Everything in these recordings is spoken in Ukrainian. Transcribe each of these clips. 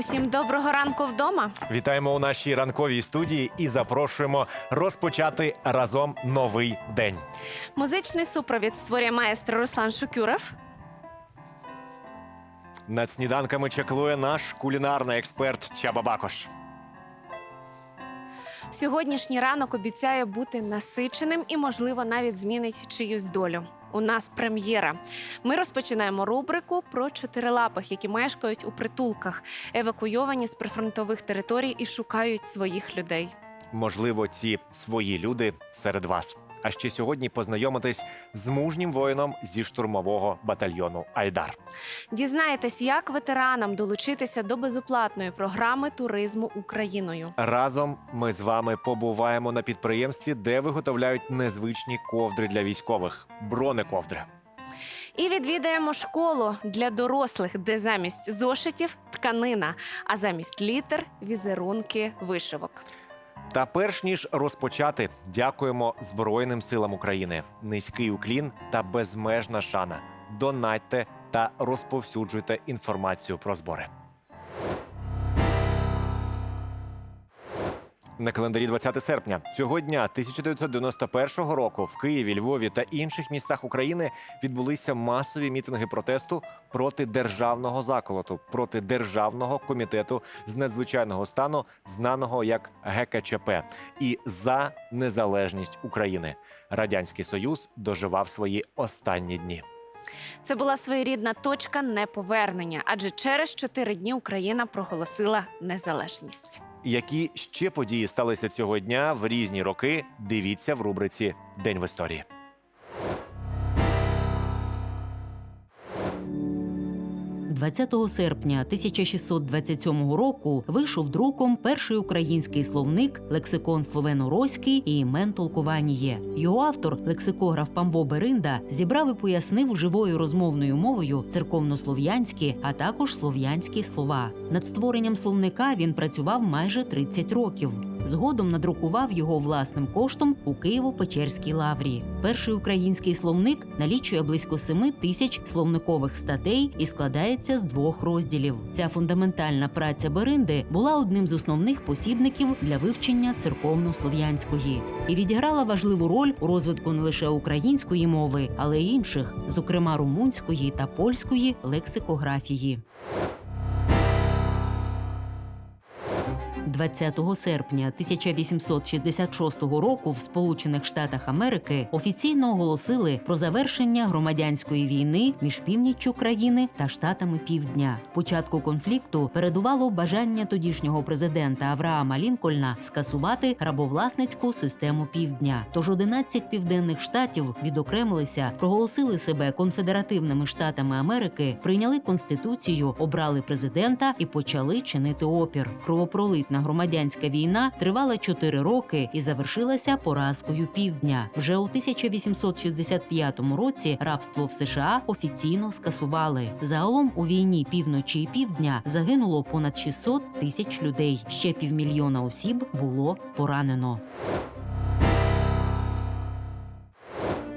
Усім доброго ранку вдома. Вітаємо у нашій ранковій студії і запрошуємо розпочати разом новий день. Музичний супровід створює маестро Руслан Шукюров. Над сніданками чеклує наш кулінарний експерт Чаба Бакош. Сьогоднішній ранок обіцяє бути насиченим і, можливо, навіть змінить чиюсь долю. У нас прем'єра. Ми розпочинаємо рубрику про чотирилапих, які мешкають у притулках, евакуйовані з прифронтових територій і шукають своїх людей. Можливо, ці свої люди серед вас. А ще сьогодні познайомитись з мужнім воїном зі штурмового батальйону Айдар. Дізнаєтесь, як ветеранам долучитися до безоплатної програми туризму Україною. Разом ми з вами побуваємо на підприємстві, де виготовляють незвичні ковдри для військових бронековдри. І відвідаємо школу для дорослих, де замість зошитів тканина, а замість літер візерунки вишивок. Та перш ніж розпочати, дякуємо Збройним силам України. Низький уклін та безмежна шана. Донатьте та розповсюджуйте інформацію про збори. На календарі 20 серпня цього дня 1991 року в Києві, Львові та інших містах України відбулися масові мітинги протесту проти державного заколоту, проти державного комітету з надзвичайного стану, знаного як ГКЧП, і за незалежність України. Радянський Союз доживав свої останні дні. Це була своєрідна точка неповернення, адже через чотири дні Україна проголосила незалежність. Які ще події сталися цього дня в різні роки? Дивіться в рубриці День в історії. – 20 серпня 1627 року вийшов друком перший український словник лексикон словено-роський і імен толкуваніє. Його автор, лексикограф Памбо Беринда, зібрав і пояснив живою розмовною мовою церковнослов'янські, а також слов'янські слова. Над створенням словника він працював майже 30 років. Згодом надрукував його власним коштом у Києво-Печерській лаврі. Перший український словник налічує близько 7 тисяч словникових статей і складається з двох розділів. Ця фундаментальна праця Беринди була одним з основних посібників для вивчення церковно-слов'янської і відіграла важливу роль у розвитку не лише української мови, але й інших, зокрема румунської та польської лексикографії. 20 серпня 1866 року в Сполучених Штатах Америки офіційно оголосили про завершення громадянської війни між північчю країни та штатами Півдня. Початку конфлікту передувало бажання тодішнього президента Авраама Лінкольна скасувати рабовласницьку систему Півдня. Тож 11 південних штатів відокремилися, проголосили себе конфедеративними штатами Америки, прийняли конституцію, обрали президента і почали чинити опір. Кровопролитна громадянська війна тривала 4 роки і завершилася поразкою півдня. Вже у 1865 році рабство в США офіційно скасували. Загалом у війні півночі і півдня загинуло понад 600 тисяч людей. Ще півмільйона осіб було поранено.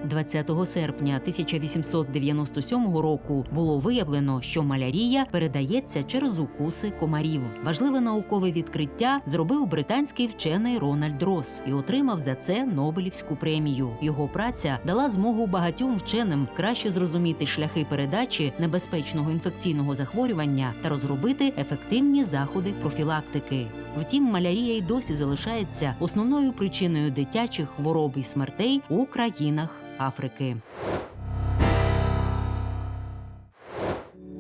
20 серпня 1897 року було виявлено, що малярія передається через укуси комарів. Важливе наукове відкриття зробив британський вчений Рональд Росс і отримав за це Нобелівську премію. Його праця дала змогу багатьом вченим краще зрозуміти шляхи передачі небезпечного інфекційного захворювання та розробити ефективні заходи профілактики. Втім, малярія й досі залишається основною причиною дитячих хвороб і смертей у країнах Африки.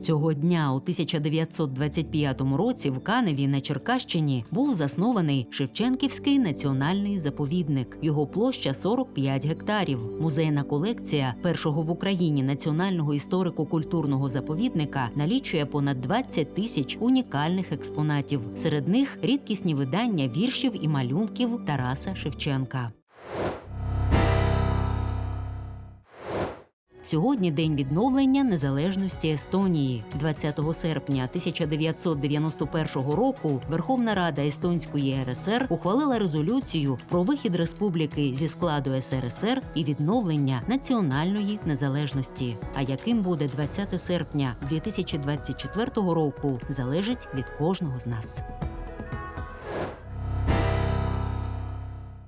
Цього дня у 1925 році в Каневі на Черкащині був заснований Шевченківський національний заповідник. Його площа 45 гектарів. Музейна колекція першого в Україні національного історико-культурного заповідника налічує понад 20 тисяч унікальних експонатів. Серед них рідкісні видання віршів і малюнків Тараса Шевченка. Сьогодні день відновлення незалежності Естонії. 20 серпня 1991 року Верховна Рада Естонської РСР ухвалила резолюцію про вихід республіки зі складу СРСР і відновлення національної незалежності. А яким буде 20 серпня 2024 року, залежить від кожного з нас.